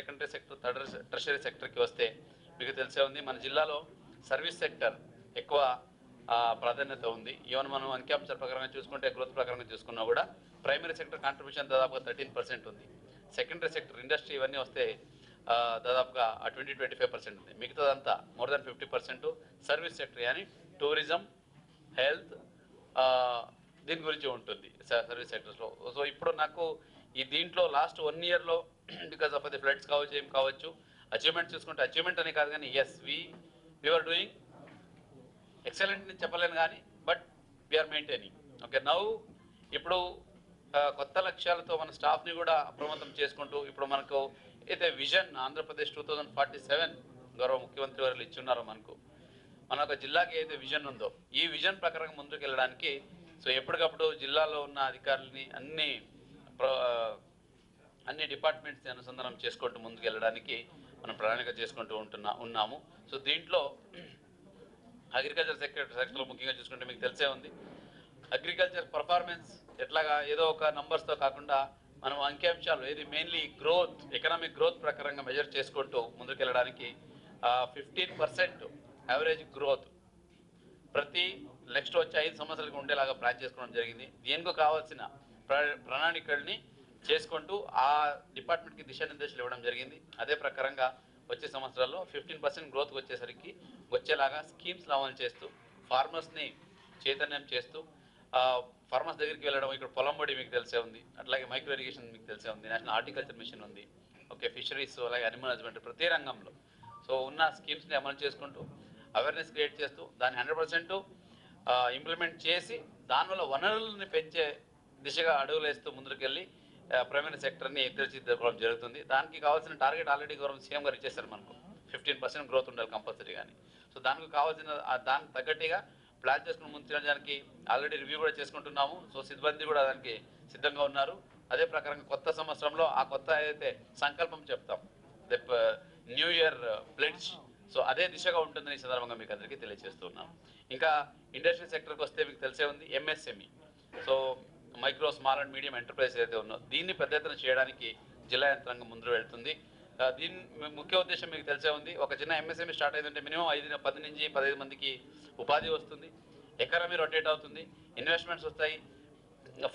Secondary sector third tertiary సెక్టర్కి వస్తే మీకు తెలిసే ఉంది మన జిల్లాలో సర్వీస్ సెక్టర్ ఎక్కువ ప్రాధాన్యత ఉంది. ఈవెన్ మనం అన్క్యాప్చర్ ప్రకారంగా చూసుకుంటే గ్రోత్ ప్రకారంగా చూసుకున్నా కూడా ప్రైమరీ సెక్టర్ కాంట్రిబ్యూషన్ దాదాపుగా థర్టీన్ పర్సెంట్ ఉంది. సెకండరీ సెక్టర్ ఇండస్ట్రీ ఇవన్నీ వస్తే దాదాపుగా ట్వంటీ ట్వంటీ ఫైవ్ పర్సెంట్ ఉంది. మిగతాదంతా more than fifty percent service sector కానీ టూరిజం హెల్త్ దీని గురించి ఉంటుంది సర్వీస్ సెక్టర్స్లో సో ఇప్పుడు నాకు ఈ దీంట్లో లాస్ట్ వన్ ఇయర్లో బికాస్ ఆఫ్ ది ఫ్లడ్స్ కావచ్చు ఏం కావచ్చు అచీవ్మెంట్ చూసుకుంటే అచీవ్మెంట్ అని కాదు కానీ yes we we're doing excellent అని చెప్పలేను కానీ but we're maintaining okay now ఇప్పుడు కొత్త లక్ష్యాలతో మన స్టాఫ్ని కూడా అప్రమత్తం చేసుకుంటూ ఇప్పుడు మనకు అయితే vision Andhra Pradesh two thousand forty seven గౌరవ ముఖ్యమంత్రి వారు ఇచ్చున్నారో మనకు మన ఒక జిల్లాకి ఏదైతే విజన్ ఉందో ఈ విజన్ ప్రకారం ముందుకు వెళ్ళడానికి సో ఎప్పటికప్పుడు జిల్లాలో ఉన్న అధికారులని అన్ని ప్ర- అన్ని డిపార్ట్మెంట్స్ అనుసంధానం చేసుకుంటూ ముందుకు వెళ్ళడానికి మనం ప్రణాళిక చేసుకుంటూ ఉంటున్నా ఉన్నాము. సో దీంట్లో అగ్రికల్చర్ సెక్టర్ సెక్టర్లో ముఖ్యంగా చూసుకుంటే మీకు తెలిసే ఉంది. అగ్రికల్చర్ పర్ఫార్మెన్స్ ఎట్లాగా ఏదో ఒక నంబర్స్తో కాకుండా మనం అంకిఅంశాలు ఏది మెయిన్లీ గ్రోత్ ఎకనామిక్ గ్రోత్ ప్రకారంగా మెజర్ చేసుకుంటూ ముందుకెళ్ళడానికి ఫిఫ్టీన్ పర్సెంట్ యావరేజ్ గ్రోత్ ప్రతి నెక్స్ట్ వచ్చే ఐదు సంవత్సరాలకు ఉండేలాగా ప్లాన్ చేసుకోవడం జరిగింది. దీనికి కావాల్సిన ప్ర- ప్రణాళికల్ని చేసుకుంటూ ఆ డిపార్ట్మెంట్కి దిశానిర్దేశాలు ఇవ్వడం జరిగింది. అదే ప్రకారంగా వచ్చే సంవత్సరాల్లో ఫిఫ్టీన్ పర్సెంట్ గ్రోత్ వచ్చేసరికి వచ్చేలాగా స్కీమ్స్ అమలు చేస్తూ ఫార్మర్స్ని చైతన్యం చేస్తూ ఫార్మర్స్ దగ్గరికి వెళ్ళడం ఇక్కడ పొలం బడి మీకు తెలిసే ఉంది అట్లాగే మైక్రో ఇరిగేషన్ మీకు తెలిసే ఉంది నేషనల్ హార్టికల్చర్ మిషన్ ఉంది ఓకే ఫిషరీస్ అలాగే అనిమల్ హస్బెండరీ ప్రతి రంగంలో. సో ఉన్న స్కీమ్స్ని అమలు చేసుకుంటూ అవేర్నెస్ క్రియేట్ చేస్తూ దాన్ని హండ్రెడ్ పర్సెంట్ ఇంప్లిమెంట్ చేసి దానివల్ల వనరులను పెంచే దిశగా అడుగులేస్తూ ముందుకెళ్ళి ప్రైమరీ సెక్టర్ని తీర్చిదిద్దడం జరుగుతుంది. దానికి కావాల్సిన టార్గెట్ ఆల్రెడీ గవర్నమెంట్ సీఎం గారు ఇచ్చేసారు మనకు. ఫిఫ్టీన్ పర్సెంట్ గ్రోత్ ఉండాలి కంపల్సరీ కానీ సో దానికి కావాల్సిన దానికి తగ్గట్టుగా ప్లాన్ చేసుకుని ముందు దానికి ఆల్రెడీ రివ్యూ కూడా చేసుకుంటున్నాము. సో సిబ్బంది కూడా దానికి సిద్ధంగా ఉన్నారు. అదే ప్రకారంగా కొత్త సంవత్సరంలో ఆ కొత్త ఏదైతే సంకల్పం చెప్తాం న్యూ ఇయర్ ప్లెడ్జ్ సో అదే దిశగా ఉంటుందని ఈ సందర్భంగా మీకు అందరికీ తెలియజేస్తున్నాం ఇంకా ఇండస్ట్రీ సెక్టర్కి వస్తే మీకు తెలిసే ఉంది MSME so micro small and medium enterprise ఏదైతే ఉందో దీన్ని పెద్ద ఎత్తున చేయడానికి జిల్లా యంత్రాంగం ముందు వెళ్తుంది. దీని ముఖ్య ఉద్దేశం మీకు తెలిసే ఉంది. ఒక చిన్న ఎంఎస్ఎంఈ స్టార్ట్ అయిందంటే మినిమం ఐదు పది నుంచి పదిహేను మందికి ఉపాధి వస్తుంది. ఎకనమీ రొటేట్ అవుతుంది. ఇన్వెస్ట్మెంట్స్ వస్తాయి.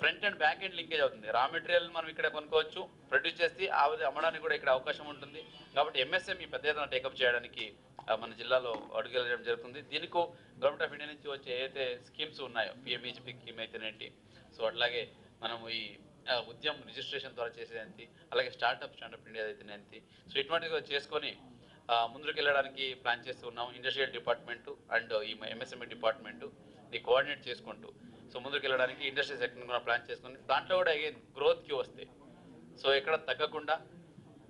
Front and back end linkage అవుతుంది. రా మెటీరియల్ మనం ఇక్కడ కొనుక్కోవచ్చు ప్రొడ్యూస్ చేసి ఆ అమ్మడానికి కూడా ఇక్కడ అవకాశం ఉంటుంది. కాబట్టి ఎంఎస్ఎంఈ పెద్ద ఎత్తున టేకప్ చేయడానికి మన జిల్లాలో అడుగులేయడం జరుగుతుంది. దీనికి గవర్నమెంట్ ఆఫ్ ఇండియా నుంచి వచ్చే ఏదైతే స్కీమ్స్ ఉన్నాయో పిఎంఈజీపీ స్కీమ్ అయితేనేంటి సో అట్లాగే మనము ఈ ఉద్యమం రిజిస్ట్రేషన్ ద్వారా చేసేది అలాగే స్టార్ట్అప్ స్టాండప్ ఇండియా అయితేనేంటి సో ఇటువంటివి చేసుకొని ముందుకెళ్ళడానికి ముందుకు వెళ్ళడానికి ప్లాన్ చేస్తూ ఉన్నాం ఇండస్ట్రియల్ డిపార్ట్మెంట్ అండ్ ఈ ఎంఎస్ఎంఈ డిపార్ట్మెంట్ ఇది కోఆర్డినేట్ చేసుకుంటూ సో ముందుకు వెళ్ళడానికి ఇండస్ట్రీ సెక్టర్ కూడా ప్లాన్ చేసుకుని దాంట్లో కూడా అగైన్ గ్రోత్కి వస్తే సో ఎక్కడ తగ్గకుండా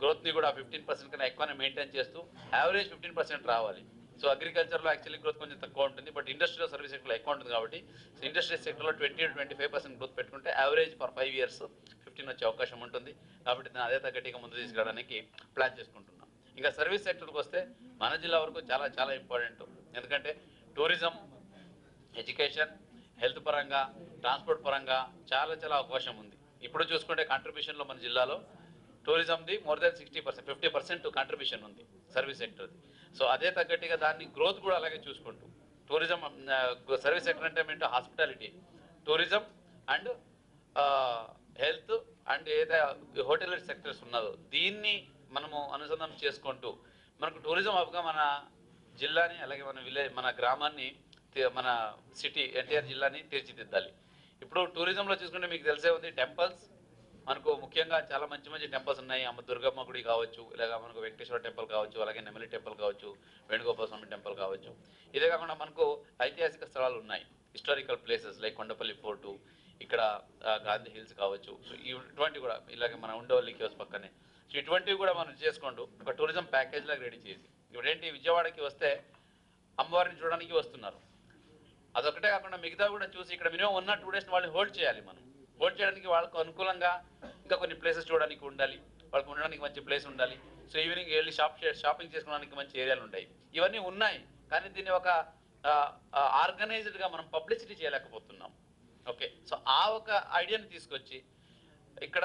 గ్రోత్ని కూడా ఫిఫ్టీన్ పర్సెంట్ కన్నా ఎక్కువనే మెయింటైన్ చేస్తూ యావరేజ్ ఫిఫ్టీన్ పర్సెంట్ రావాలి. సో అగ్రికల్చర్లో యాక్చువల్లీ గ్రోత్ కొంచెం తక్కువ ఉంటుంది బట్ ఇండస్ట్రియల్ సర్వీస్ సెక్టర్లో ఎక్కువ ఉంటుంది కాబట్టి ఇండస్ట్రియల్ ఇండస్ట్రీ సెక్టర్లో twenty twenty five percent growth పెట్టుకుంటే average for five years fifteen వచ్చే అవకాశం ఉంటుంది. కాబట్టి దాన్ని అదే తగ్గట్టుగా ముందు తీసుకురావడానికి ప్లాన్ చేసుకుంటున్నాం. ఇంకా సర్వీస్ సెక్టర్కి వస్తే మన జిల్లా వరకు చాలా చాలా ఇంపార్టెంట్ ఎందుకంటే టూరిజం ఎడ్యుకేషన్ హెల్త్ పరంగా ట్రాన్స్పోర్ట్ పరంగా చాలా చాలా అవకాశం ఉంది. ఇప్పుడు చూసుకుంటే కాంట్రిబ్యూషన్లో మన జిల్లాలో టూరిజంది more than sixty percent fifty percent contribution ఉంది సర్వీస్ సెక్టర్ది సో అదే తగ్గట్టుగా దాన్ని గ్రోత్ కూడా అలాగే చూసుకుంటూ. టూరిజం సర్వీస్ సెక్టర్ అంటే ఏంటో hospitality. Tourism and health and ఏదైతే హోటల్ సెక్టర్స్ ఉన్నదో దీన్ని మనము అనుసంధానం చేసుకుంటూ మనకు టూరిజం హబ్గా మన జిల్లాని అలాగే మన విలేజ్ మన గ్రామాన్ని మన సిటీ ఎన్టీఆర్ జిల్లాని తీర్చిదిద్దాలి. ఇప్పుడు టూరిజంలో చూసుకుంటే మీకు తెలిసే ఉంది టెంపుల్స్ మనకు ముఖ్యంగా చాలా మంచి మంచి టెంపుల్స్ ఉన్నాయి. అమ్మ దుర్గమ్మ గుడి కావచ్చు ఇలాగ మనకు వెంకటేశ్వర టెంపుల్ కావచ్చు అలాగే నెమలి టెంపుల్ కావచ్చు వేణుగోపాల స్వామి టెంపుల్ కావచ్చు. ఇదే కాకుండా మనకు ఐతిహాసిక స్థలాలు ఉన్నాయి. Historical places like Kondapalli fort ఇక్కడ గాంధీ హిల్స్ కావచ్చు. సో ఇటువంటివి కూడా ఇలాగే మన ఉండవల్లి కేవ్స్ పక్కనే. సో ఇటువంటివి కూడా మనం చేసుకోండు. ఒక టూరిజం ప్యాకేజ్ లాగా రెడీ చేసి. ఇప్పుడు ఏంటి విజయవాడకి వస్తే అమ్మవారిని చూడడానికి వస్తున్నారు. అదొకటే కాకుండా మిగతా కూడా చూసి ఇక్కడ మినిమం ఉన్న టూ డేస్ వాళ్ళని హోల్డ్ చేయాలి మనం. ఓట్ చేయడానికి వాళ్ళకు అనుకూలంగా ఇంకా కొన్ని ప్లేసెస్ చూడడానికి ఉండాలి. వాళ్ళకి ఉండడానికి మంచి ప్లేస్ ఉండాలి. సో ఈవినింగ్ వెళ్ళి షాప్ షాపింగ్ చేసుకోవడానికి మంచి ఏరియాలు ఉంటాయి. ఇవన్నీ ఉన్నాయి. కానీ దీన్ని ఒక ఆర్గనైజ్డ్గా మనం పబ్లిసిటీ చేయలేకపోతున్నాం. ఓకే సో ఆ ఒక ఐడియాని తీసుకొచ్చి ఇక్కడ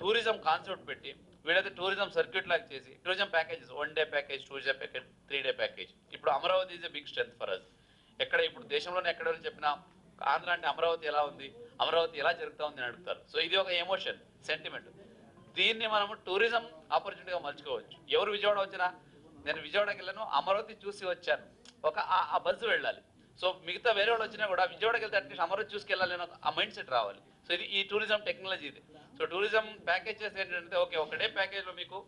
టూరిజం కాన్సెప్ట్ పెట్టి వీడైతే టూరిజం సర్క్యూట్ లాగా చేసి tourism packages one day package two day package three day package ఇప్పుడు Amaravati is a big strength for us ఎక్కడ ఇప్పుడు దేశంలోనే ఎక్కడ చెప్పినా ఆంధ్ర అంటే అమరావతి ఎలా ఉంది? అమరావతి ఎలా జరుగుతూ ఉంది అని అడుగుతారు. సో ఇది ఒక ఎమోషన్ సెంటిమెంట్ దీన్ని మనము టూరిజం ఆపర్చునిటీగా మలుచుకోవచ్చు. ఎవరు విజయవాడ వచ్చినా? నేను విజయవాడకి వెళ్ళాను అమరావతి చూసి వచ్చాను. ఒక ఆ- బస్సు వెళ్ళాలి. సో మిగతా వేరే వాళ్ళు వచ్చినా కూడా విజయవాడకి వెళ్తే అట్లీస్ట్ అమరావతి చూసుకెళ్ళాలి అని ఒక- ఆ మైండ్ సెట్ రావాలి. సో ఇది ఈ టూరిజం టెక్నాలజీ ఇది. సో టూరిజం ప్యాకేజ్ ఏంటంటే ఓకే ఒకటే ప్యాకేజ్లో మీకు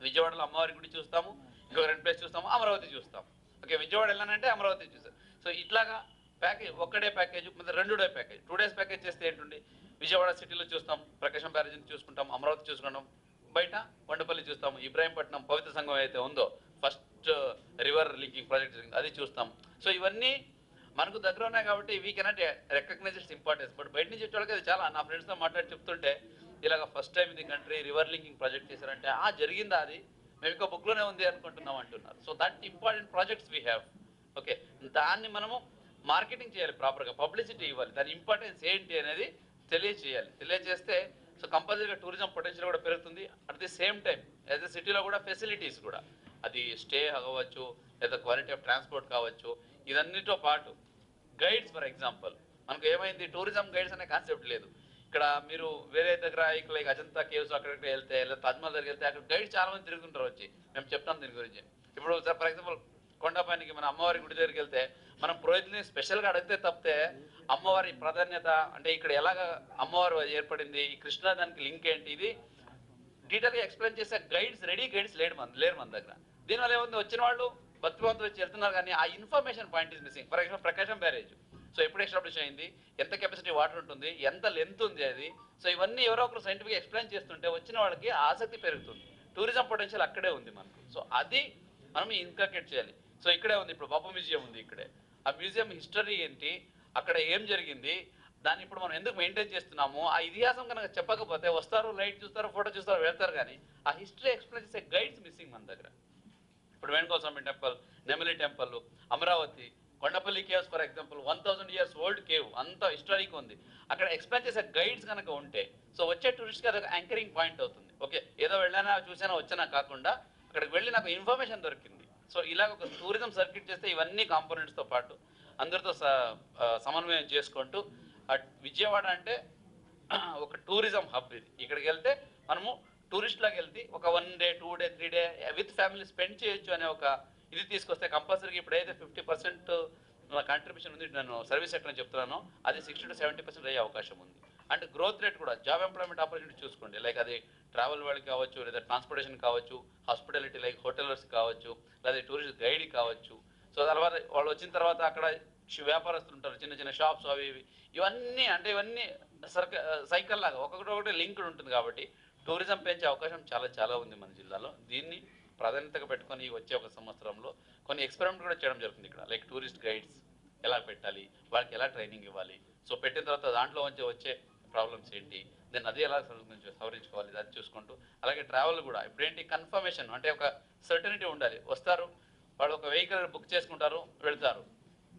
విజయవాడలో అమ్మవారి గుడి చూస్తాము ఇంకొక రెండు ప్లేస్ చూస్తాము అమరావతి చూస్తాము. ఓకే విజయవాడ వెళ్ళానంటే అమరావతి చూస్తాం సో ఇట్లాగా ప్యాకేజ్ ఒక్కడే ప్యాకేజ్ రెండు day package. Two days package చేస్తే ఏంటండి? విజయవాడ సిటీలో చూస్తాం ప్రకాశం బ్యారేజ్ చూసుకుంటాం అమరావతి చూసుకుంటాం బయట వండపల్లి చూస్తాం ఇబ్రాహీంపట్నం పవిత్ర సంఘం అయితే ఉందో ఫస్ట్ రివర్ లింకింగ్ ప్రాజెక్ట్ జరిగింది అది చూస్తాం. సో ఇవన్నీ మనకు దగ్గర ఉన్నాయి కాబట్టి we cannot recognise its importance but బయట నుంచి వచ్చేవాళ్ళకి అది చాలా నా ఫ్రెండ్స్తో మాట్లాడి చెప్తుంటే ఇలాగ ఫస్ట్ టైం ఇది కంట్రీ రివర్ లింకింగ్ ప్రాజెక్ట్ చేశారంటే ఆ జరిగిందా అది? మేము ఇంకా బుక్లోనే ఉంది అనుకుంటున్నాం అంటున్నారు. So that important projects we have okay దాన్ని మనము మార్కెటింగ్ చేయాలి ప్రాపర్గా పబ్లిసిటీ ఇవ్వాలి. దాని ఇంపార్టెన్స్ ఏంటి అనేది తెలియజేయాలి తెలియజేస్తే సో కంపల్సరీగా టూరిజం పొటెన్షియల్ కూడా పెరుగుతుంది. At the same time as a సిటీలో కూడా ఫెసిలిటీస్ కూడా. అది స్టే అవ్వచ్చు లేదా క్వాలిటీ ఆఫ్ ట్రాన్స్పోర్ట్ కావచ్చు ఇదన్నిటితో పాటు గైడ్స్ ఫర్ ఎగ్జాంపుల్. మనకు ఏమైంది? టూరిజం గైడ్స్ అనే కాన్సెప్ట్ లేదు. ఇక్కడ మీరు వేరే దగ్గర లైక్ అజంతా కేవ్స్ అక్కడికి వెళ్తే లేదా తాజ్మహల్ దగ్గరికి వెళ్తే అక్కడ గైడ్ చాలా మంది తిరుగుతుంటారు వచ్చి. మేము చెప్తాం దీని గురించి. ఇప్పుడు ఫర్ ఎగ్జాంపుల్ కొండపైనకి మన అమ్మవారి గుడి దగ్గరికి వెళ్తే మనం పురోహితుని స్పెషల్గా అడిగితే తప్పితే అమ్మవారి ప్రాధాన్యత అంటే ఇక్కడ ఎలాగ అమ్మవారు ఏర్పడింది ఈ కృష్ణా దానికి లింక్ ఏంటి ఇది డీటెయిల్గా ఎక్స్ప్లెయిన్ చేసే గైడ్స్ రెడీ గైడ్స్ లేడు మన లేరు మన దగ్గర. దీనివల్ల ఏముంది? వచ్చిన వాళ్ళు భక్తివంతులు వచ్చి వెళ్తున్నారు కానీ ఆ information point is missing. For example Prakasam barrage. So ఎప్పుడు ఎస్టాబ్లిష్ అయింది? ఎంత కెపాసిటీ వాటర్ ఉంటుంది? ఎంత లెంత్ ఉంది అది? సో ఇవన్నీ ఎవరో ఒకరు సైంటిఫిక్ ఎక్స్ప్లెయిన్ చేస్తుంటే వచ్చిన వాళ్ళకి ఆసక్తి పెరుగుతుంది. టూరిజం పొటెన్షియల్ అక్కడే ఉంది మనకు. సో అది మనం ఇన్కల్కేట్ చేయాలి. సో ఇక్కడే ఉంది ఇప్పుడు బాబు మ్యూజియం ఉంది ఇక్కడే. ఆ మ్యూజియం హిస్టరీ ఏంటి అక్కడ ఏం జరిగింది దాన్ని ఇప్పుడు మనం ఎందుకు మెయింటైన్ చేస్తున్నాము ఆ ఇతిహాసం కనుక చెప్పకపోతే వస్తారు లైట్ చూస్తారు ఫోటో చూస్తారు వెళ్తారు కానీ ఆ హిస్టరీ ఎక్స్ప్లెయిన్ చేసే గైడ్స్ మిస్సింగ్ మన దగ్గర. ఇప్పుడు Venugoswami temple Nemali temple Amaravati Kondapalli caves for example one thousand years old cave అంత హిస్టారిక్ ఉంది. అక్కడ ఎక్స్ప్లెయిన్ చేసే గైడ్స్ కనుక ఉంటే సో వచ్చే టూరిస్ట్కి అదొక యాంకరింగ్ పాయింట్ అవుతుంది. ఓకే ఏదో వెళ్ళానా చూసానా వచ్చానా కాకుండా అక్కడికి వెళ్ళి నాకు ఇన్ఫర్మేషన్ దొరికింది. సో ఇలా ఒక టూరిజం సర్క్యూట్ చేస్తే ఇవన్నీ కాంపోనెంట్స్తో పాటు అందరితో స- సమన్వయం చేసుకుంటూ విజయవాడ అంటే ఒక టూరిజం హబ్ ఇది. ఇక్కడికి వెళ్తే మనము టూరిస్ట్ లాగా వెళ్తే ఒక one day two day three day with family spend చేయొచ్చు అనే ఒక ఇది తీసుకొస్తే కంపల్సరీగా ఇప్పుడు అయితే ఫిఫ్టీ పర్సెంట్ కంట్రిబ్యూషన్ ఉంది. నేను సర్వీస్ సెక్టర్ అని చెప్తున్నాను. అది సిక్స్టీ టు సెవెంటీ పర్సెంట్ అయ్యే అవకాశం ఉంది. అండ్ గ్రోత్ రేట్ కూడా జాబ్ ఎంప్లాయ్మెంట్ ఆపర్చునిటీ చూసుకోండి. లైక్ అది ట్రావెల్ వాళ్ళకి కావచ్చు లేదా ట్రాన్స్పోర్టేషన్ కావచ్చు హాస్పిటాలిటీ లైక్ హోటలర్స్ కావచ్చు లేదా టూరిస్ట్ గైడ్ కావచ్చు. సో తర్వాత వాళ్ళు వచ్చిన తర్వాత అక్కడ వ్యాపారస్తులు ఉంటారు. చిన్న చిన్న షాప్స్ అవి ఇవి. ఇవన్నీ అంటే ఇవన్నీ సర్క సైకిల్ లాగా. ఒక్కొక్కటి ఒకటి లింక్డ్ ఉంటుంది కాబట్టి టూరిజం పెంచే అవకాశం చాలా చాలా ఉంది మన జిల్లాలో. దీన్ని ప్రాధాన్యతగా పెట్టుకొని వచ్చే ఒక సంవత్సరంలో కొన్ని ఎక్స్పెరిమెంట్ కూడా చేయడం జరుగుతుంది ఇక్కడ. లైక్ టూరిస్ట్ గైడ్స్ ఎలా పెట్టాలి వాళ్ళకి ఎలా ట్రైనింగ్ ఇవ్వాలి. సో పెట్టిన తర్వాత దాంట్లో వచ్చే వచ్చే ప్రాబ్లమ్స్ ఏంటి? దెన్ అది ఎలా సవరించుకోవాలి? అది చూసుకుంటూ. అలాగే ట్రావెల్ కూడా. ఇప్పుడేంటి? కన్ఫర్మేషన్ అంటే ఒక సర్టనిటీ ఉండాలి. వస్తారు. వాళ్ళు ఒక వెహికల్ బుక్ చేసుకుంటారు వెళ్తారు.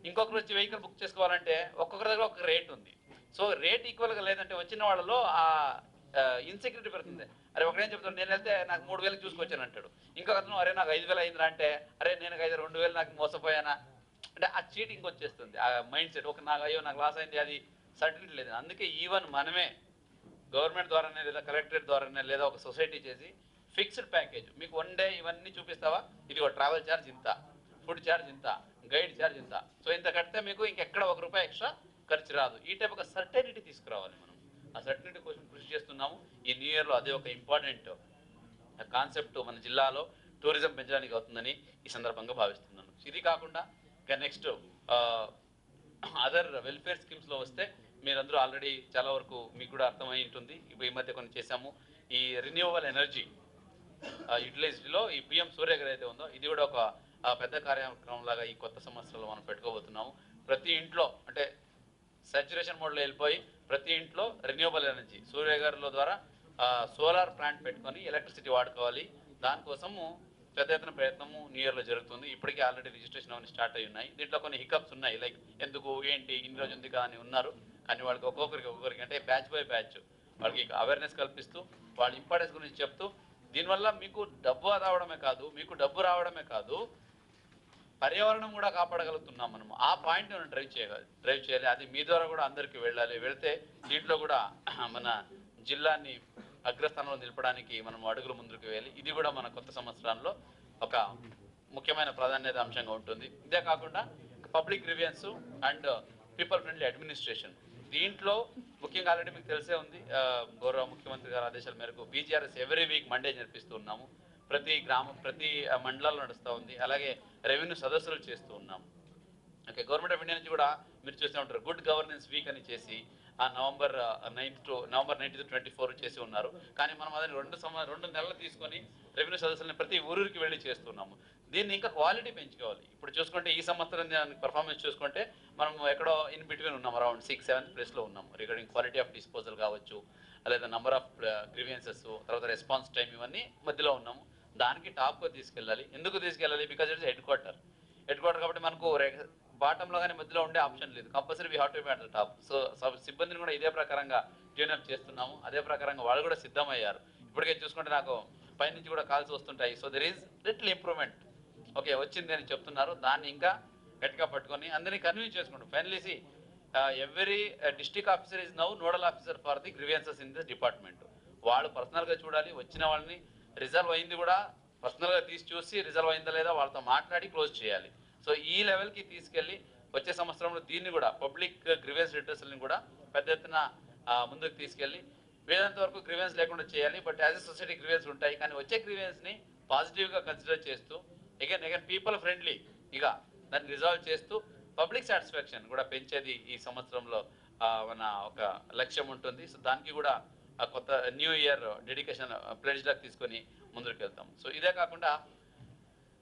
ఇంకొకరు వచ్చి వెహికల్ బుక్ చేసుకోవాలంటే ఒక్కొక్కరి దగ్గర ఒక రేట్ ఉంది. సో రేట్ ఈక్వల్గా లేదంటే వచ్చిన వాళ్ళలో ఆ ఇన్సెక్యూరిటీ పెరుగుతుంది. అరే ఒకడేం చెప్తాడు? నేను వెళ్తే నాకు మూడు వేలకు చూసుకొచ్చాను అంటాడు. ఇంకొక అతను అరే నాకు ఐదు వేలు అయిందిరా అంటే అరే నేను ఐదు రెండు వేలు నాకు మోసపోయానా? అంటే ఆ చీటింగ్ వచ్చేస్తుంది. ఆ మైండ్ సెట్ ఒక నాకు అయ్యో నాకు లాస్ అయింది అది సర్టిఫికేట్ లేదు. అందుకే ఈవెన్ మనమే గవర్నమెంట్ ద్వారానే లేదా కలెక్టరేట్ ద్వారానే లేదా ఒక సొసైటీ చేసి ఫిక్స్డ్ ప్యాకేజ్. మీకు వన్ డే ఇవన్నీ చూపిస్తావా? ఇది ఒక ట్రావెల్ ఛార్జ్ ఇంత ఫుడ్ ఛార్జ్ ఇంత గైడ్ ఛార్జ్ ఇంత. సో ఇంత కడితే మీకు ఇంకెక్కడ ఒక రూపాయి ఎక్స్ట్రా ఖర్చు రాదు. ఈ టైప్ ఒక సర్టెనిటీ తీసుకురావాలి మనం. ఆ సర్టెనిటీ కోసం కృషి చేస్తున్నాము. ఈ న్యూ ఇయర్లో అదే ఒక ఇంపార్టెంట్ కాన్సెప్ట్ మన జిల్లాలో టూరిజం పెంచడానికి అవుతుందని ఈ సందర్భంగా భావిస్తున్నాను. ఇది కాకుండా ఇంకా నెక్స్ట్ అదర్ వెల్ఫేర్ స్కీమ్స్లో వస్తే మీరందరూ ఆల్రెడీ చాలా వరకు మీకు కూడా అర్థమై ఉంటుంది. ఈ మధ్య కొన్ని చేశాము. ఈ రిన్యూవబుల్ ఎనర్జీ యూటిలైజ్లో ఈ పిఎం సూర్య ఏదైతే అయితే ఉందో ఇది కూడా ఒక పెద్ద కార్యక్రమం లాగా ఈ కొత్త సంవత్సరంలో మనం పెట్టుకోబోతున్నాము. ప్రతి ఇంట్లో అంటే సచ్యురేషన్ మోడ్లో వెళ్ళిపోయి ప్రతి ఇంట్లో రెన్యూవబుల్ ఎనర్జీ సూర్య గారిలో ద్వారా సోలార్ ప్లాంట్ పెట్టుకొని ఎలక్ట్రిసిటీ వాడుకోవాలి. దానికోసము పెద్ద ఎత్తున ప్రయత్నము న్యూ ఇయర్లో జరుగుతుంది. ఇప్పటికే ఆల్రెడీ రిజిస్ట్రేషన్ అవన్నీ స్టార్ట్ అయి ఉన్నాయి. దీంట్లో కొన్ని హికప్స్ ఉన్నాయి లైక్ ఎందుకు ఏంటి ఇన్ని రోజు ఉంది కానీ ఉన్నారు. కానీ వాళ్ళకి ఒక్కొక్కరికి ఒక్కొక్కరికి అంటే బ్యాచ్ బై బ్యాచ్ వాళ్ళకి అవేర్నెస్ కల్పిస్తూ వాళ్ళ ఇంపార్టెన్స్ గురించి చెప్తూ దీనివల్ల మీకు డబ్బు రావడమే కాదు మీకు డబ్బు రావడమే కాదు పర్యావరణం కూడా కాపాడగలుగుతున్నాం మనం ఆ పాయింట్ మనం డ్రైవ్ చేయాలి డ్రైవ్ చేయాలి. అది మీ ద్వారా కూడా అందరికీ వెళ్ళాలి. వెళితే దీంట్లో కూడా మన జిల్లాని అగ్రస్థానంలో నిలపడానికి మనం అడుగులు ముందుకు వేయాలి. ఇది కూడా మన కొత్త సంవత్సరంలో ఒక ముఖ్యమైన ప్రాధాన్యత అంశంగా ఉంటుంది. ఇదే కాకుండా public revenues and people friendly administration దీంట్లో ముఖ్యంగా ఆల్రెడీ మీకు తెలిసే ఉంది గౌరవ ముఖ్యమంత్రి గారి ఆదేశాల మేరకు బీజీఆర్ఎస్ ఎవ్రీ వీక్ మండే జరిపిస్తూ ఉన్నాము. ప్రతి గ్రామం ప్రతి మండలాల్లో నడుస్తూ ఉంది. అలాగే రెవెన్యూ సదస్సులు చేస్తూ ఉన్నాం. ఓకే గవర్నమెంట్ ఆఫ్ ఇండియా నుంచి కూడా మీరు చూస్తూ ఉంటారు. గుడ్ గవర్నెన్స్ వీక్ అని చేసి ఆ November ninth to November ninth to twenty four చేసి ఉన్నారు. కానీ మనం అదని రెండు సంవ రెండు నెలలు తీసుకొని రెవెన్యూ సదస్సులను ప్రతి ఊరికి వెళ్ళి చేస్తున్నాము దీన్ని ఇంకా క్వాలిటీ పెంచుకోవాలి. ఇప్పుడు చూసుకుంటే ఈ సంవత్సరం దాని పర్ఫార్మెన్స్ చూసుకుంటే మనం ఎక్కడో ఇన్ బిట్వీన్ ఉన్నాం అరౌండ్ సిక్స్ సెవెంత్ ప్లేస్లో ఉన్నాం రిగార్డింగ్ క్వాలిటీ ఆఫ్ డిస్పోజల్ కావచ్చు లేదా నంబర్ ఆఫ్ గ్రీవియన్సెస్ తర్వాత రెస్పాన్స్ టైం ఇవన్నీ మధ్యలో ఉన్నాము. దానికి టాప్గా తీసుకెళ్ళాలి. ఎందుకు తీసుకెళ్ళాలి? Because it's head quarter head quarter కాబట్టి మనకు బాటంలో కానీ మధ్యలో ఉండే ఆప్షన్ లేదు. Compulsory we have to at the top so సిబ్బందిని కూడా ఇదే ప్రకారంగా ట్యూనప్ చేస్తున్నాము. అదే ప్రకారంగా వాళ్ళు కూడా సిద్ధమయ్యారు. ఇప్పటికే చూసుకుంటే నాకు పైనుంచి కూడా కాల్స్ వస్తుంటాయి. So there is little improvement okay వచ్చింది అని చెప్తున్నారు. దాన్ని ఇంకా గట్టిగా పట్టుకొని అందరినీ కన్విన్స్ చేసుకోండి ఫైనలీసి every district officer is now nodal officer for the grievances in this department వాళ్ళు పర్సనల్గా చూడాలి వచ్చిన వాళ్ళని రిజల్వ్ అయింది కూడా పర్సనల్గా తీసి చూసి రిజల్వ్ అయిందా లేదా వాళ్ళతో మాట్లాడి క్లోజ్ చేయాలి. సో ఈ లెవెల్కి తీసుకెళ్ళి వచ్చే సంవత్సరంలో దీన్ని కూడా పబ్లిక్ గ్రివెన్స్ రిటర్స్ని కూడా పెద్ద ఎత్తున ముందుకు తీసుకెళ్ళి వీలైనంత వరకు గ్రివెన్స్ లేకుండా చేయాలి. But as a society grievance ఉంటాయి. కానీ వచ్చే గ్రివెన్స్ని పాజిటివ్గా కన్సిడర్ చేస్తూ అగైన్ అగైన్ పీపుల్ ఫ్రెండ్లీ ఇక దాన్ని రిజాల్వ్ చేస్తూ పబ్లిక్ సాటిస్ఫాక్షన్ కూడా పెంచేది ఈ సంవత్సరంలో మన ఒక లక్ష్యం ఉంటుంది. సో దానికి కూడా ఆ కొత్త న్యూ ఇయర్ డెడికేషన్ ప్లెడ్జ్లాగా తీసుకొని ముందుకు వెళ్తాం సో ఇదే కాకుండా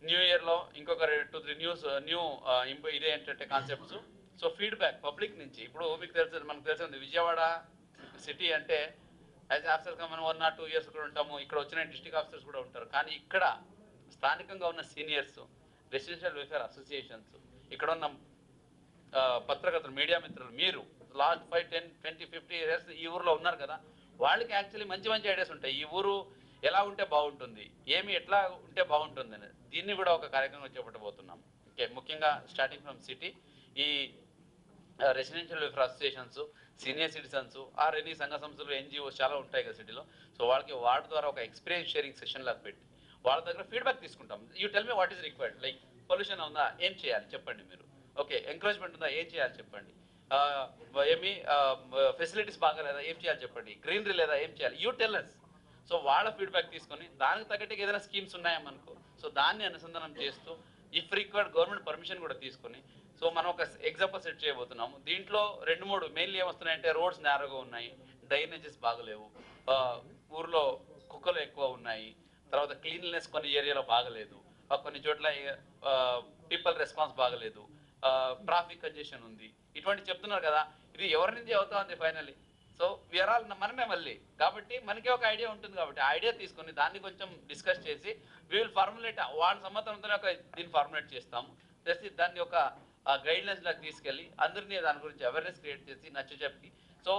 న్యూ ఇయర్లో ఇంకొక టూ త్రీ న్యూస్ న్యూ ఇదే ఏంటంటే కాన్సెప్ట్స్ సో ఫీడ్బ్యాక్ పబ్లిక్ నుంచి. ఇప్పుడు మీకు తెలుసు మనకు తెలిసింది విజయవాడ సిటీ అంటే యాజ్ ఆఫీసర్గా మనం వన్ ఆర్ టూ ఇయర్స్ కూడా ఉంటాము. ఇక్కడ వచ్చిన డిస్టిక్ ఆఫీసర్స్ కూడా ఉంటారు. కానీ ఇక్కడ స్థానికంగా ఉన్న సీనియర్స్ రెసిడెన్షియల్ వెల్ఫేర్ అసోసియేషన్స్ ఇక్కడ ఉన్న పత్రికతలు మీడియా మిత్రులు మీరు last five ten twenty fifty years ఈ ఊర్లో ఉన్నారు కదా వాళ్ళకి యాక్చువల్లీ మంచి మంచి ఐడియాస్ ఉంటాయి. ఈ ఊరు ఎలా ఉంటే బాగుంటుంది ఏమి ఎట్లా ఉంటే బాగుంటుంది అనేది. దీన్ని కూడా ఒక కార్యక్రమం చేపట్టబోతున్నాం. ఓకే ముఖ్యంగా స్టార్టింగ్ ఫ్రమ్ సిటీ ఈ residential welfare associations senior citizens or any సంఘ సంస్థలు ఎన్జిఓస్ చాలా ఉంటాయి కదా సిటీలో. సో వాళ్ళకి వాటి ద్వారా ఒక ఎక్స్పీరియన్స్ షేరింగ్ సెషన్ లాగా పెట్టి వాళ్ళ దగ్గర ఫీడ్బ్యాక్ తీసుకుంటాం. You tell me what is required like pollution ఉందా? ఏం చేయాలి? చెప్పండి మీరు. ఓకే ఎంకరేజ్మెంట్ ఉందా? ఏం చేయాలి? చెప్పండి. ఏమి ఫెసిలిటీస్ బాగాలేదా? ఏం చేయాలి? చెప్పండి. గ్రీనరీ లేదా? ఏం చేయాలి? యూ టెల్ అస్ సో వాళ్ళ ఫీడ్బ్యాక్ తీసుకొని దానికి తగ్గట్టుగా ఏదైనా స్కీమ్స్ ఉన్నాయమనుకో సో దాన్ని అనుసంధానం చేస్తూ ఇఫ్ రిక్వైర్డ్ గవర్నమెంట్ పర్మిషన్ కూడా తీసుకొని సో మనం ఒక ఎగ్జాంపుల్ సెట్ చేయబోతున్నాము. దీంట్లో రెండు మూడు మెయిన్లీ ఏమొస్తున్నాయంటే రోడ్స్ నేరగా ఉన్నాయి. డ్రైనేజెస్ బాగలేవు. ఊర్లో కుక్కలు ఎక్కువ ఉన్నాయి. తర్వాత క్లీన్లెస్ కొన్ని ఏరియాలో బాగలేదు. కొన్ని చోట్ల పీపుల్ రెస్పాన్స్ బాగలేదు. ట్రాఫిక్ కంజెషన్ ఉంది. ఇటువంటి చెప్తున్నారు కదా ఇది ఎవరి నుంచి అవుతా ఉంది ఫైనల్లీ? సో వీఆర్ ఆల్ మనమే మళ్ళీ. కాబట్టి మనకే ఒక ఐడియా ఉంటుంది కాబట్టి ఆ ఐడియా తీసుకొని దాన్ని కొంచెం డిస్కస్ చేసి వీ విల్ ఫార్ములేట్ వాళ్ళ సమ్మతంతో ఒక దీన్ని ఫార్ములేట్ చేస్తాము చేసి దాన్ని ఒక గైడ్లైన్స్ లాగా తీసుకెళ్ళి అందరినీ దాని గురించి అవేర్నెస్ క్రియేట్ చేసి నచ్చ చెప్పి సో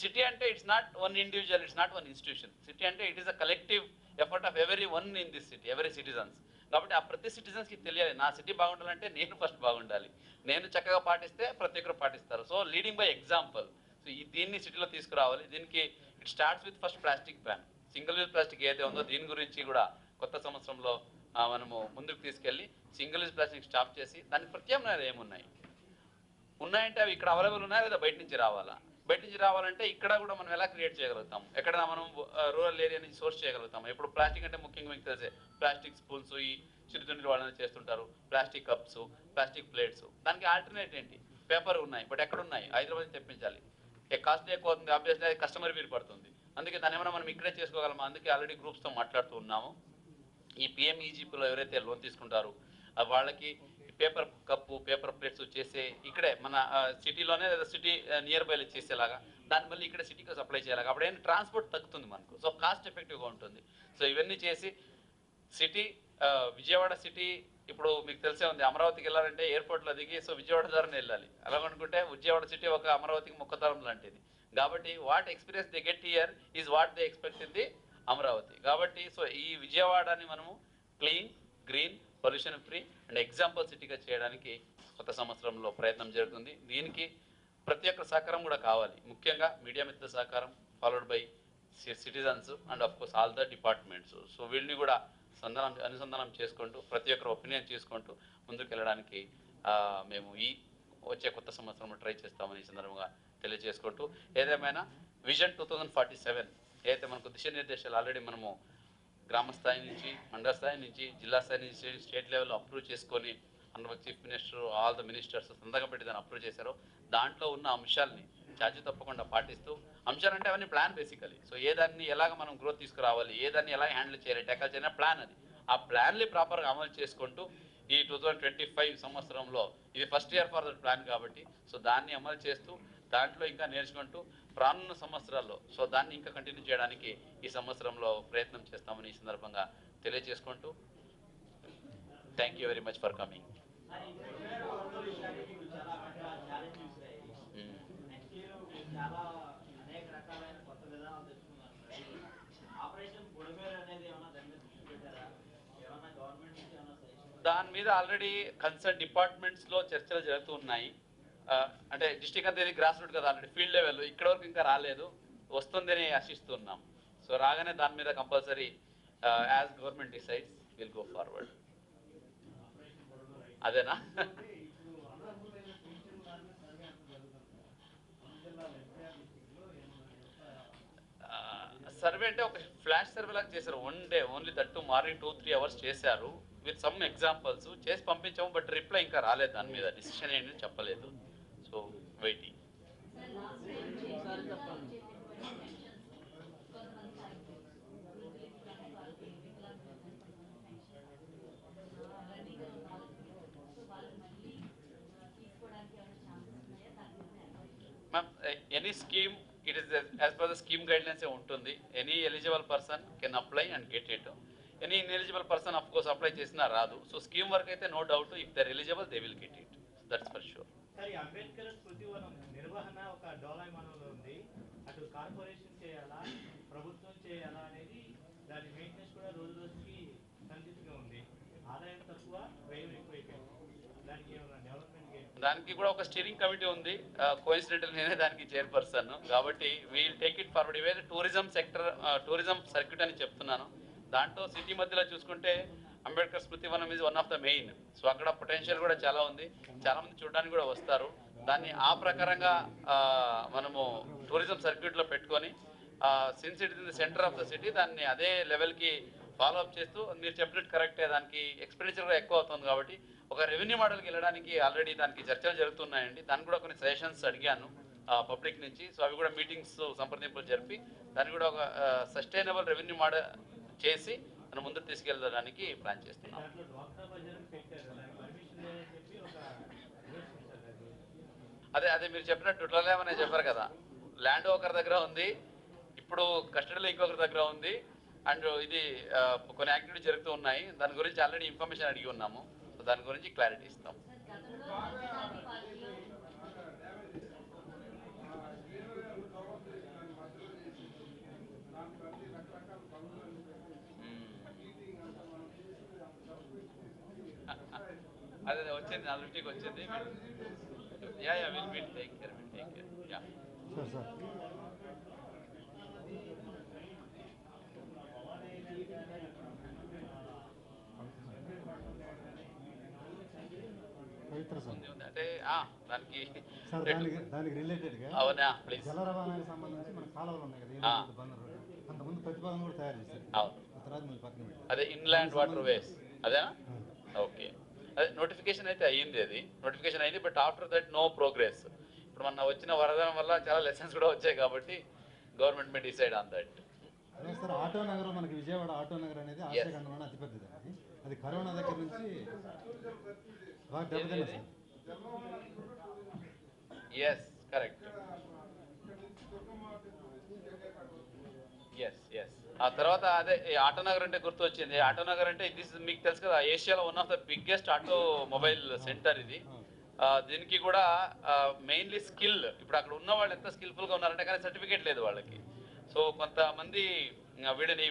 సిటీ అంటే it's not one individual it's not one institution city అంటే it is a collective effort of everyone in this city every citizens కాబట్టి ఆ ప్రతి సిటిజన్స్కి తెలియాలి నా సిటీ బాగుండాలంటే నేను ఫస్ట్ బాగుండాలి. నేను చక్కగా పాటిస్తే ప్రతి ఒక్కరు పాటిస్తారు. So leading by example so ఈ దీన్ని సిటీలో తీసుకురావాలి. దీనికి it starts with first plastic ban single use plastic ఏదైతే ఉందో దీని గురించి కూడా కొత్త సంవత్సరంలో మనము ముందుకు తీసుకెళ్ళి సింగిల్ యూజ్ ప్లాస్టిక్ స్టాప్ చేసి దానికి ప్రత్యామ్నాయాలు ఏమున్నాయి? ఉన్నాయంటే అవి ఇక్కడ అవైలబుల్ ఉన్నాయా లేదా బయట నుంచి రావాలా? బయట నుంచి రావాలంటే ఇక్కడ కూడా మనం ఎలా క్రియేట్ చేయగలుగుతాం? ఎక్కడ మనం రూరల్ ఏరియా నుంచి సోర్స్ చేయగలుగుతాం ఇప్పుడు ప్లాస్టిక్ అంటే ముఖ్యంగా మీకు తెలిసే ప్లాస్టిక్ స్పూన్స్ ఈ చిరుతిండి వాళ్ళని చేస్తుంటారు ప్లాస్టిక్ కప్స్ ప్లాస్టిక్ ప్లేట్స్. దానికి ఆల్టర్నేట్ ఏంటి? పేపర్ ఉన్నాయి బట్ ఎక్కడ ఉన్నాయి హైదరాబాద్ తెప్పించాలి కాస్ట్ ఎక్కువ అవుతుంది? ఆబ్వియస్లీ అది కస్టమర్ వీలు పడుతుంది. అందుకే దాని ఏమైనా మనం ఇక్కడే చేసుకోగలమా? అందుకే ఆల్రెడీ గ్రూప్స్తో మాట్లాడుతూ ఉన్నాము. ఈ పిఎంఈజీపీలో ఎవరైతే లోన్ తీసుకుంటారో వాళ్ళకి పేపర్ కప్పు పేపర్ ప్లేట్స్ చేసే ఇక్కడే మన సిటీలోనే లేదా సిటీ నియర్ బైలో చేసేలాగా దాన్ని మళ్ళీ ఇక్కడ సిటీకి సప్లై చేయాలి అప్పుడు ఏంటి? ట్రాన్స్పోర్ట్ తగ్గుతుంది మనకు. సో కాస్ట్ ఎఫెక్టివ్గా ఉంటుంది. సో ఇవన్నీ చేసి సిటీ విజయవాడ సిటీ ఇప్పుడు మీకు తెలిసే ఉంది అమరావతికి వెళ్ళాలంటే ఎయిర్పోర్ట్లో దిగి సో విజయవాడ ద్వారానే వెళ్ళాలి. అలా అనుకుంటే విజయవాడ సిటీ ఒక అమరావతికి మొక్కతరం లాంటిది. కాబట్టి what experience they get here is what they expect in the Amaravati. కాబట్టి సో ఈ విజయవాడని మనము clean green pollution free and example సిటీగా చేయడానికి కొత్త సంవత్సరంలో ప్రయత్నం జరుగుతుంది. దీనికి ప్రతి ఒక్క సహకారం కూడా కావాలి. ముఖ్యంగా మీడియా మిత్ర సహకారం followed by citizens and of course all the departments so వీళ్ళని కూడా సంధానం అనుసంధానం చేసుకుంటూ ప్రతి ఒక్కరు ఒపీనియన్ చేసుకుంటూ ముందుకు వెళ్ళడానికి మేము ఈ వచ్చే కొత్త సంవత్సరంలో ట్రై చేస్తామని ఈ సందర్భంగా తెలియజేసుకుంటూ ఏదేమైనా vision two thousand forty seven ఏదైతే మనకు దిశానిర్దేశాలు ఆల్రెడీ మనము గ్రామ స్థాయి నుంచి మండల స్థాయి నుంచి జిల్లా స్థాయి నుంచి స్టేట్ లెవెల్లో అప్రూవ్ చేసుకొని అన్న chief minister all the ministers సంతకం పెట్టి దాన్ని అప్రూవ్ చేశారు. దాంట్లో ఉన్న అంశాలని చాచి తప్పకుండా పాటిస్తూ అంశాలు అంటే అవన్నీ ప్లాన్ బేసికలీ. సో ఏ దాన్ని ఎలాగ మనం గ్రోత్ తీసుకురావాలి ఏ దాన్ని ఎలా హ్యాండిల్ చేయాలి ట్యాకల్ చేయాలి ప్లాన్ అది. ఆ ప్లాన్ని ప్రాపర్గా అమలు చేసుకుంటూ ఈ టూ థౌజండ్ ట్వంటీ ఫైవ్ సంవత్సరంలో ఇది first year for the plan కాబట్టి సో దాన్ని అమలు చేస్తూ దాంట్లో ఇంకా నేర్చుకుంటూ రానున్న సంవత్సరాల్లో. సో దాన్ని ఇంకా కంటిన్యూ చేయడానికి ఈ సంవత్సరంలో ప్రయత్నం చేస్తామని ఈ సందర్భంగా తెలియజేసుకుంటూ thank you very much for coming దాని మీద ఆల్రెడీ కన్సర్న్ డిపార్ట్మెంట్స్లో చర్చలు జరుగుతూ ఉన్నాయి. అంటే డిస్టిక్ అంతా గ్రాస్ రూట్ కదా ఆల్రెడీ ఫీల్డ్ లెవెల్ ఇక్కడ వరకు ఇంకా రాలేదు. వస్తుందని ఆశిస్తున్నాం. సో రాగానే దాని మీద compulsory as government decides will go forward అదేనా? సర్వే అంటే ఒక ఫ్లాష్ సర్వే లాగా చేశారు. One day only that too morning two three hours చేశారు. విత్ సమ్ ఎగ్జాంపుల్స్ చేసి పంపించాము బట్ రిప్లై ఇంకా రాలేదు. దాని మీద డిసిషన్ ఏంటి చెప్పలేదు. So waiting ma'am any scheme it is as per the scheme guidelines ఉంటుంది. Any eligible person can apply and get it any ineligible person of course apply చేసినా రాదు. సో స్కీమ్ వర్క్ అయితే no doubt if they're eligible they will get it that's for sure sir ఈ అంబేద్కర్ స్మృతి వనం నిర్వహణ ఒక డోలాయమానంలో ఉంది. అటు corporation చేయాలా ప్రభుత్వం చేయాలా అనేది దాని మెయింటెనెన్స్ కూడా రోజు రోజుకి సందిగ్ధంగా ఉంది. ఆదాయం తక్కువ వ్యయం ఎక్కువైపోయింది. దానికి దానికి కూడా ఒక స్టీరింగ్ కమిటీ ఉంది. కోయిన్సిడెంటల్ నేనే దానికి చైర్పర్సన్ కాబట్టి వీల్ టేక్ ఇట్ ఫార్వర్డ్ ఇవే టూరిజం సెక్టర్ టూరిజం సర్క్యూట్ అని చెప్తున్నాను. దాంట్లో సిటీ మధ్యలో చూసుకుంటే Ambedkar Smriti Vanam is one of the main so అక్కడ పొటెన్షియల్ కూడా చాలా ఉంది. చాలా మంది చూడడానికి కూడా వస్తారు. దాన్ని ఆ ప్రకారంగా మనము టూరిజం సర్క్యూట్లో పెట్టుకొని since it in the centre of the city దాన్ని అదే లెవెల్కి ఫాలో అప్ చేస్తూ మీరు చెప్పినట్టు కరెక్టే దానికి ఎక్స్పెండిచర్ కూడా ఎక్కువ అవుతుంది కాబట్టి ఒక రెవెన్యూ మోడల్కి వెళ్ళడానికి ఆల్రెడీ దానికి చర్చలు జరుగుతున్నాయండి. దానికి కూడా కొన్ని సజెషన్స్ అడిగాను పబ్లిక్ నుంచి. సో అవి కూడా మీటింగ్స్ సంప్రదింపులు జరిపి దాన్ని కూడా ఒక సస్టైనబుల్ రెవెన్యూ మోడల్ చేసి మనం ముందు తీసుకెళ్ళడానికి ప్లాన్ చేస్తున్నాం. అదే అదే మీరు చెప్పినట్టు టుట్లలేమని చెప్పారు కదా. ల్యాండ్ ఒకరి దగ్గర ఉంది ఇప్పుడు కస్టడీలో ఇంకొకరి దగ్గర ఉంది అండ్ ఇది కొన్ని యాక్టివిటీ జరుగుతూ ఉన్నాయి. దాని గురించి ఆల్రెడీ ఇన్ఫర్మేషన్ అడిగి ఉన్నాము. దాని గురించి క్లారిటీ ఇస్తాం అదే అదే వచ్చింది దృష్టికి వచ్చింది. Yeah yeah will will take care will take care yeah sir sir అంటే దానికి సార్ దానికి దానికి రిలేటెడ్గా అవునా? ప్లీజ్ జల రవాణాకి సంబంధించి మన కాలువలు ఉన్నాయి కదా ఆ. ఈ బందర్ రోడ్డు. అంతకుముందు ప్రతిపాదన కూడా తయారు చేశారు. అవును. ఆ తర్వాత మళ్ళీ పక్కన పెట్టారు అదే ఇన్లాండ్ వాటర్ వేస్ అదేనా. ఓకే నోటిఫికేషన్ అయితే అయ్యింది అది. నోటిఫికేషన్ అయింది but after that no progress ఇప్పుడు మన వచ్చిన వరదనం వల్ల చాలా లెసన్స్ కూడా వచ్చాయి కాబట్టి government may decide on that auto నగరం మనకి విజయవాడ ఆటో నగర్ అనేది అతిపెద్దది అది. కరోనా దగ్గర నుంచి ఎస్ కరెక్ట్ ఎస్ ఎస్ ఆ తర్వాత అదే ఈ ఆటో నగర్ అంటే గుర్తు వచ్చింది ఆటో నగర్ అంటే దిస్ మీకు తెలుసు కదా ఏషియాలో one of the biggest automobile centre ఇది. దీనికి కూడా మెయిన్లీ స్కిల్ ఇప్పుడు అక్కడ ఉన్న వాళ్ళు ఎంత skillful గా ఉన్నారంటే కానీ సర్టిఫికేట్ లేదు వాళ్ళకి. సో కొంతమంది వీడిని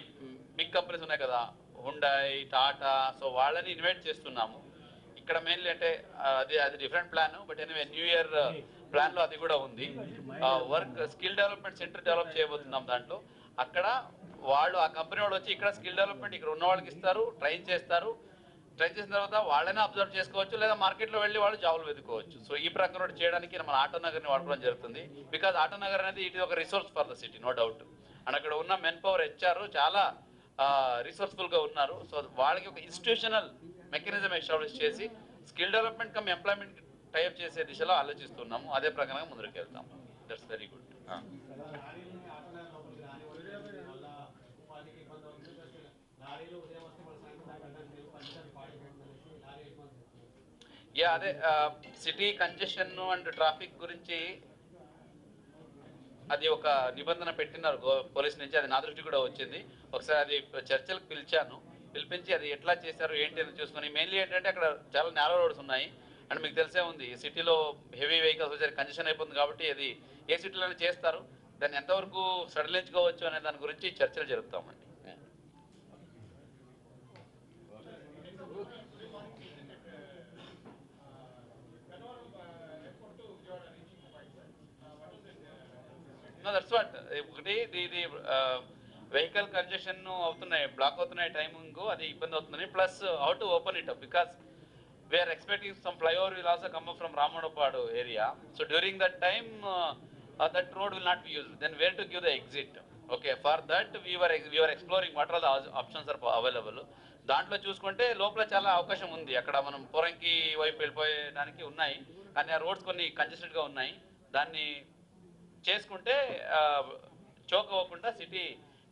బిగ్ కంపెనీస్ ఉన్నాయి కదా హుండాయ్ టాటా సో వాళ్ళని ఇన్వైట్ చేస్తున్నాము. ఇక్కడ మెయిన్లీ అంటే అది అది different plan but anyway new year ప్లాన్లో అది కూడా ఉంది. Work skill development centre develop చేయబోతున్నాం దాంట్లో. అక్కడ వాళ్ళు ఆ కంపెనీ వాళ్ళు వచ్చి ఇక్కడ స్కిల్ డెవలప్మెంట్ ఇక్కడ ఉన్న వాళ్ళకి ఇస్తారు ట్రైన్ చేస్తారు. ట్రైన్ చేసిన తర్వాత వాళ్ళనే అబ్జర్వ్ చేసుకోవచ్చు లేదా మార్కెట్లో వెళ్ళి వాళ్ళు జాబులు వెతుకోవచ్చు సో ఈ ప్రకారం ఒకటి చేయడానికి మన ఆటో నగర్ని వాడుకోవడం జరుగుతుంది. బికాజ్ ఆటో నగర్ అనేది ఇట్ ఒక resource for the city no doubt and అక్కడ ఉన్న మెన్ పవర్ హెచ్ఆర్ చాలా రిసోర్స్ఫుల్గా ఉన్నారు. సో వాళ్ళకి ఒక ఇన్స్టిట్యూషనల్ మెకానిజం ఎస్టాబ్లిష్ చేసి skill development cum employment type చేసే దిశలో ఆలోచిస్తున్నాము. అదే ప్రకారంగా ముందుకు వెళ్తాము. దట్స్ వెరీ గుడ్ యా అదే సిటీ కంజెషన్ అండ్ ట్రాఫిక్ గురించి అది ఒక నిబంధన పెట్టినారు గో- పోలీస్ నుంచి అది నా దృష్టి కూడా వచ్చింది. ఒకసారి అది చర్చలకు పిలిచాను. పిలిపించి అది ఎట్లా చేశారు ఏంటి అని చూసుకొని మెయిన్లీ ఏంటంటే అక్కడ చాలా నేల రోడ్స్ ఉన్నాయి. అండ్ మీకు తెలిసే ఉంది సిటీలో హెవీ వెహికల్స్ వచ్చి కంజెషన్ అయిపోతుంది కాబట్టి అది ఏ సిటీలోనే చేస్తారు. దాన్ని ఎంతవరకు సడలించుకోవచ్చు అనే దాని గురించి చర్చలు జరుపుతామండి నో దట్స్ వాట్ ఒకటి ఇది వెహికల్ కంజెషన్ అవుతున్నాయి బ్లాక్ అవుతున్నాయి టైమింగ్ అది ఇబ్బంది అవుతుంది plus how to open it up because we're expecting some flyover will also come from Ramanapadu area so during that time that road will not be use then where to give the exit okay for that we're we're exploring what are the options are available దాంట్లో చూసుకుంటే లోపల చాలా అవకాశం ఉంది. అక్కడ మనం పొరంకి వైపు వెళ్ళిపోయడానికి ఉన్నాయి. కానీ ఆ రోడ్స్ కొన్ని కంజెస్టెడ్గా ఉన్నాయి. దాన్ని చేసుకుంటే చోక్ అవ్వకుండా సిటీ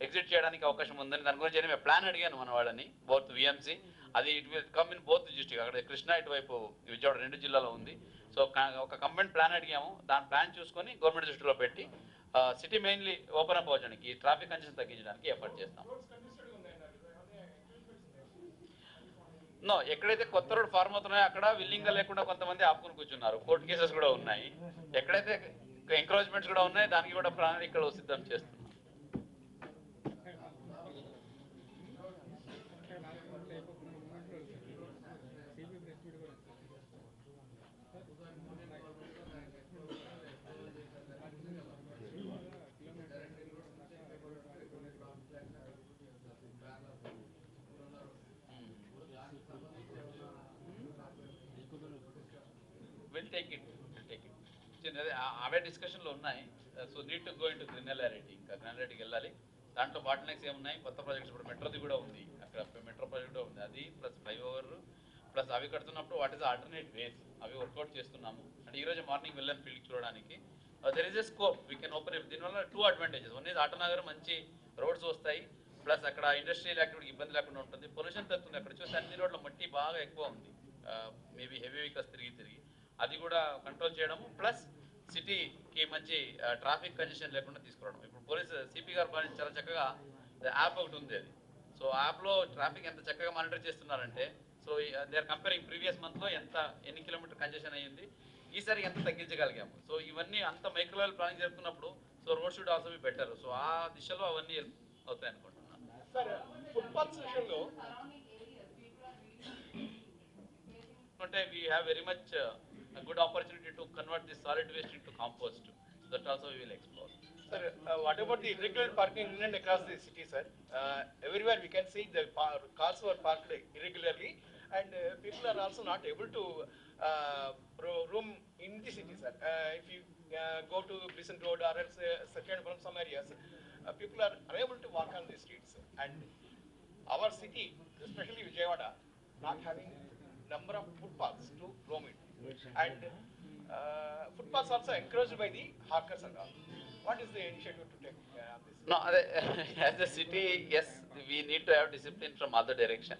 ఎగ్జిట్ చేయడానికి అవకాశం ఉందని దాని గురించి నేను ప్లాన్ అడిగాను మన వాళ్ళని బోత్ విఎంసి అది it will come in both district అక్కడ కృష్ణా ఇటువైపు విజయవాడ రెండు జిల్లాలో ఉంది. సో ఒక కంబైన్ ప్లాన్ అడిగాము. దాని ప్లాన్ చూసుకొని గవర్నమెంట్ దృష్టిలో పెట్టి సిటీ మెయిన్లీ ఓపెన్ అప్ అవ్వడానికి ట్రాఫిక్ కంజెషన్ తగ్గించడానికి ఎఫర్ట్ చేస్తాం. నో ఎక్కడైతే కొత్త రోడ్ ఫార్మ్ అవుతున్నాయో అక్కడ విల్లింగ్ లేకుండా కొంతమంది ఆపుకుని కూర్చున్నారు. కోర్టు కేసెస్ కూడా ఉన్నాయి. ఎక్కడైతే ఎంకరేజ్మెంట్స్ కూడా ఉన్నాయి. దానికి కూడా ప్రణాళికలు సిద్ధం చేస్తున్నాం. అవే డిస్కషన్లు ఉన్నాయి. So need to go into granularity గ్రినలారిటీకి వెళ్ళాలి దాంట్లో బాటిల్నెక్స్ ఏమున్నాయి? కొత్త ప్రాజెక్ట్స్ ఇప్పుడు మెట్రోది కూడా ఉంది. అక్కడ మెట్రో ప్రాజెక్ట్ ఉంది. అది ప్లస్ ఫ్లైఓవర్ ప్లస్ అవి కడుతున్నప్పుడు వాట్ ఇస్ ఆల్టర్నేట్ వేస్ అవి వర్కౌట్ చేస్తున్నాము. అంటే ఈ రోజు మార్నింగ్ వెళ్ళాను ఫీల్డ్ చూడడానికి. There is a scope we can open దీనివల్ల two advantages one is Autonagar మంచి రోడ్స్ వస్తాయి. ప్లస్ అక్కడ ఇండస్ట్రియల్ యాక్టివిటీ ఇబ్బంది లేకుండా ఉంటుంది. పొల్యూషన్ తగ్గుతుంది. అక్కడ చూస్తే అన్ని రోడ్ల మట్టి బాగా ఎక్కువ ఉంది. మేబీ హెవీ వెహికల్స్ తిరిగి తిరిగి. అది కూడా కంట్రోల్ చేయడము. ప్లస్ సిటీకి మంచి ట్రాఫిక్ కంజెషన్ లేకుండా తీసుకురావడం. ఇప్పుడు పోలీస్ సిపి గారు చాలా చక్కగా యాప్ ఒకటి ఉంది అది. సో యాప్లో ట్రాఫిక్ ఎంత చక్కగా మానిటర్ చేస్తున్నారంటే so they are comparing previous మంత్లో ఎంత ఎన్ని కిలోమీటర్ కంజెషన్ అయ్యింది ఈసారి ఎంత తగ్గించగలిగాము. సో ఇవన్నీ అంత micro level planning జరుపుతున్నప్పుడు so road should also be better. So ఆ దిశలో అవన్నీ అవుతాయి అనుకుంటున్నాను అంటే have very much uh, a good opportunity to convert the solid waste into compost. So that also we will explore. Sir, uh, what about the irregular parking in and across the city, sir? Uh, everywhere we can see the cars were parked irregularly and uh, people are also not able to uh, roam in the city, sir. Uh, if you uh, go to Brisbane Road or else uh, from some areas, people are unable to walk on the streets. And our city, especially Vijayawada, not having number of footpaths to roam in and uh, footpaths also encouraged by the hawkers and all what is the initiative to take uh, this No, as a city, yes, we need to have discipline from other direction.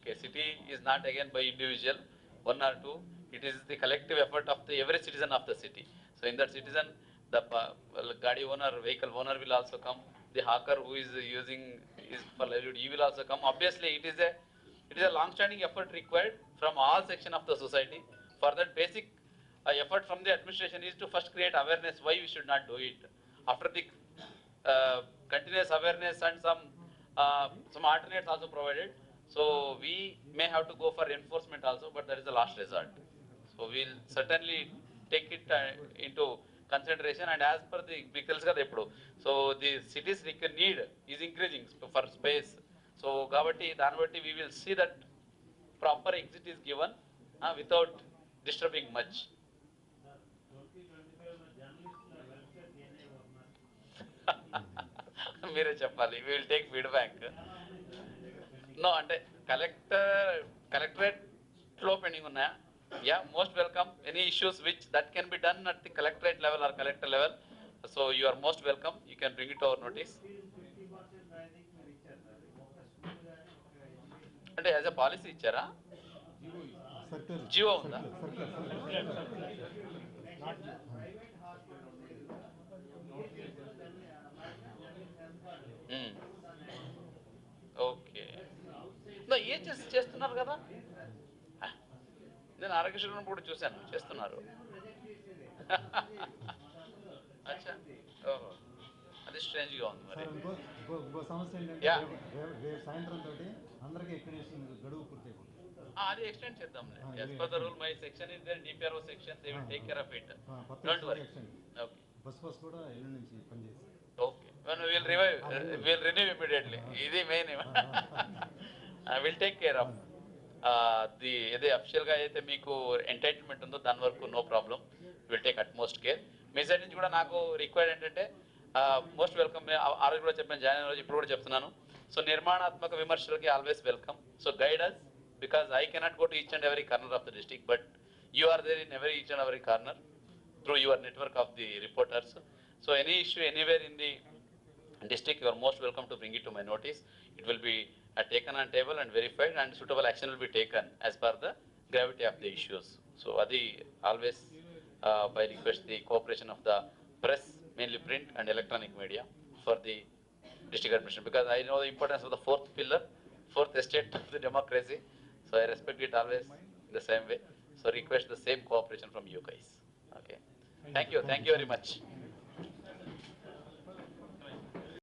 Okay, city is not again by individual, one or two. It is the collective effort of the every citizen of the city. So in that citizen, the pa- well, gadi owner, vehicle owner will also come. The hawker who is using is for livelihood, he will also come. Obviously, it is a it is a long-standing effort required from all section of the society for that basic uh, effort from the administration is to first create awareness why we should not do it. After the uh, continuous awareness and some uh, some alternates also provided, so we may have to go for enforcement also, but that is the last resort. So we'll certainly take it uh, into consideration and as per the vehicles so the city's need is increasing for space. So Gavati, Danvati, we will see that proper exit is given uh, without is given disturbing much మీరే చెప్పాలి. Will take feedback no అంటే collector కలెక్టరేట్లో pending ఉన్నాయా? Yeah most welcome any issues which that can be done at the collectorate level or collector level so you are most welcome you can bring it our notice అంటే as a policy ఇచ్చారా? జియో ఉందా? Circle okay. ఏ చేసి చేస్తున్నారు కదా? నేను ఆరోగ్యశ్రీ కూడా చూశాను చేస్తున్నారు. అచ్చా. ఓహో. అది స్ట్రేంజ్గా ఉంది మరి. ఇంకో సమస్య ఏంటంటే సాయంత్రం తోటి అందరికీ ఎక్స్టెన్షన్ గడువు పూర్తి అది ఎక్స్టెండ్ చేద్దాంలే. Ah, as per the rule my section is there DPRO section they will take care of it don't worry okay bus bus కూడా ఎల్లుండి నుంచి పనిచేసి okay one will revive will renew immediately ఇది main will take care of the ఏదే అఫిషియల్గా అయితే మీకు entitlement ఉందో దాని వరకు no problem will take utmost care me side నుంచి కూడా నాకు రిక్వైర్డ్ ఏంటంటే మోస్ట్ వెల్కమ్ ఆ రోజు కూడా చెప్పాను జాయిన్ రోజు ఇప్పుడు కూడా చెప్తున్నాను. సో నిర్మాణాత్మక విమర్శలకి always welcome so guide because I cannot go to each and every corner of the district, but you are there in every each and every corner through your network of the reporters. So any issue anywhere in the district, you are most welcome to bring it to my notice. It will be uh, taken on table and verified and suitable action will be taken as per the gravity of the issues. So Adi, always uh, request the cooperation of the press, mainly print and electronic media for the district administration because I know the importance of the fourth pillar, fourth estate of the democracy. So I respect it always in the same way. So request the same cooperation from you guys. Okay. Thank you, thank you very much.